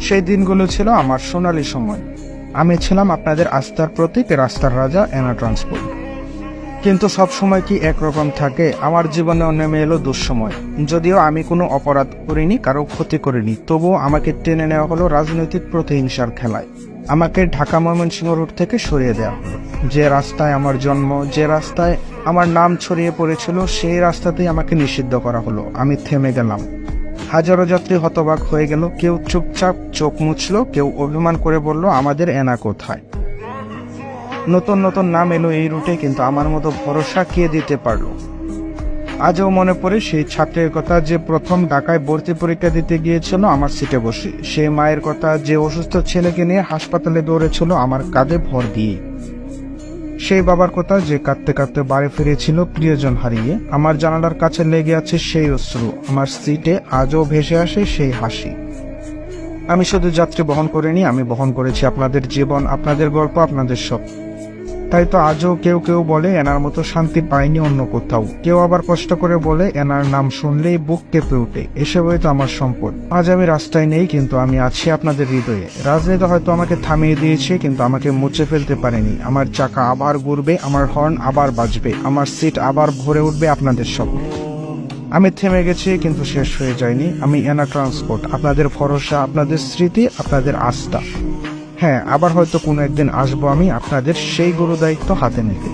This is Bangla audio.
সেই দিনগুলো ছিল আমার সোনালী সময়। আমি ছিলাম আপনাদের আস্থার প্রতীক, রাস্তার রাজা এনা ট্রান্সপোর্ট। কিন্তু সব সময় কি একরকম থাকে, আমার জীবনেও নেমে এলো দুঃসময়। যদিও আমি কোনো অপরাধ করিনি, কারও ক্ষতি করিনি, তবুও আমাকে টেনে নেওয়া হলো রাজনৈতিক প্রতিহিংসার খেলায়। আমাকে ঢাকা ময়মনসিংহ রোড থেকে সরিয়ে দেওয়া হলো। যে রাস্তায় আমার জন্ম, যে রাস্তায় আমার নাম ছড়িয়ে পড়েছিল, সেই রাস্তাতেই আমাকে নিষিদ্ধ করা হলো। আমি থেমে গেলাম। হাজারো যাত্রী হতবাক হয়ে গেল। কেউ চুপচাপ চোখ মুছল, কেউ অভিমান করে বলল, আমাদের এনা কোথায়? নতুন নতুন নাম এলো এই রুটে, কিন্তু আমার মতো ভরসা কে দিতে পারল? আজও মনে পড়ে সেই ছাত্রের কথা যে প্রথম ঢাকায় ভর্তি পরীক্ষা দিতে গিয়েছিল আমার সিটে বসে। সেই মায়ের কথা যে অসুস্থ ছেলেকে নিয়ে হাসপাতালে দৌড়েছিল, আমার কাঁধে ভর দিয়ে সেই বাবার কথা যে কাঁদতে কাঁদতে বাড়ি ফিরেছিল প্রিয়জন হারিয়ে। আমার জানালার কাছে লেগে আছে সেই অশ্রু। আমার সিটে আজও ভেসে আসে সেই হাসি। আমি শুধু যাত্রী বহন করিনি, আমি বহন করেছি আপনাদের জীবন, আপনাদের গল্প, আপনাদের সব তাই তো আজও কেউ কেউ বলে এনার মতো শান্তি পায়নি অন্য কোথাও। কেউ আবার কষ্ট করে বলে এনার নাম শুনলেই বুক কেঁপে ওঠে। এসবই তো আমার সম্পদ। আজ আমি রাস্তায় নেই, কিন্তু আমি আছি আপনাদের হৃদয়ে। রাজনীতি হয়তো আমাকে থামিয়ে দিয়েছে, কিন্তু আমাকে মুছে ফেলতে পারেনি। আমার চাকা আবার ঘুরবে, আমার হর্ন আবার বাজবে, আমার সিট আবার ভরে উঠবে আপনাদের স্বপ্নে আমি থেমে গেছি, কিন্তু শেষ হয়ে যায়নি। আমি এনা ট্রান্সপোর্ট, আপনাদের ভরসা, আপনাদের স্মৃতি, আপনাদের আস্থা। হ্যাঁ আবার হয়তো কোনো একদিন আসব আমি আপনাদের সেই গরু দায়িত্ব হাতে নিতে।